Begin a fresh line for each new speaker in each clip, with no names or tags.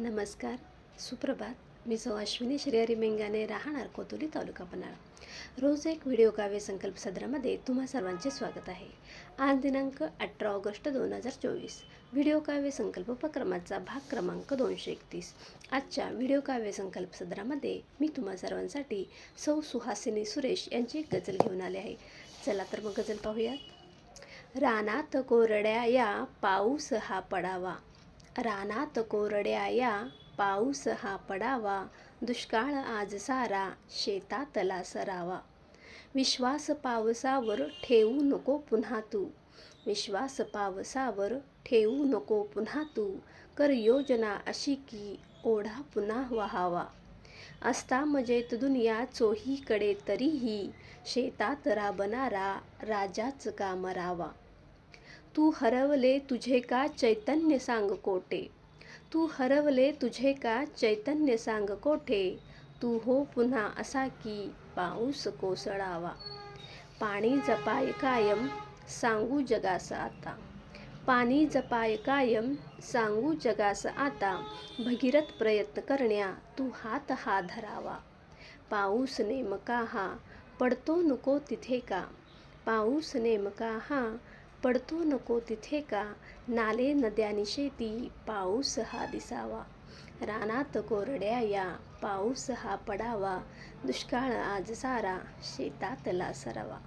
नमस्कार. सुप्रभात. मी सौ अश्विनी श्रीहरी मेंगाने राहणार कोतुली तालुका पन्हाळा. रोज एक व्हिडिओ काव्य संकल्प सदरामध्ये तुम्हा सर्वांचे स्वागत आहे. आज दिनांक अठरा ऑगस्ट दोन हजार चोवीस. व्हिडिओ काव्य संकल्प उपक्रमाचा भाग क्रमांक दोनशे एकतीस. आजच्या व्हिडिओ काव्य संकल्प सदरामध्ये मी तुम्हा सर्वांसाठी सौ सुहासिनी सुरेश यांची एक गजल घेऊन आले आहे. चला तर मग गजल पाहूयात. रानात कोरड्या या पाऊस हा पडावा. रानात कोरड्या या पाऊस हा पडावा दुष्काळ आज सारा शेतातला सरावा. विश्वास पावसावर ठेवू नको पुन्हा तू. विश्वास पावसावर ठेवू नको पुन्हा तू. कर योजना अशी की ओढा पुन्हा वहावा. असता मजेत दुनिया चोहीकडे तरीही शेतात राबणारा राजाच का मरावा तू हरवले तुझे का चैतन्य सांग कोठे? तू हरवले तुझे का चैतन्य सांग कोठे? तू हो पुन्हा असा की पाऊस कोसळावा. पाणी जपाय कायम सांगू जगास आता. पाणी जपाय कायम सांगू जगास आता. भगीरथ प्रयत्न करण्या तू हात हा धरावा. पाऊस नेमका हा पडतो नको तिथे का? पाऊस नेमका हा पडतो नको तिथे का? नाले नद्यानी शेती पाऊस हा दिसावा. रानात कोरड्या या पाऊस हा पडावा. दुष्काळ आज सारा शेतातला सरावा.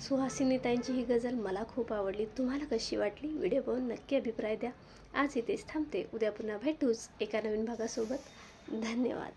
सुहासिनीताईंची ही गझल मला खूप आवडली. तुम्हाला कशी वाटली? व्हिडिओ पाहून नक्की अभिप्राय द्या. आज इथेच थांबते. उद्या पुन्हा भेटूच एका नवीन भागासोबत. धन्यवाद.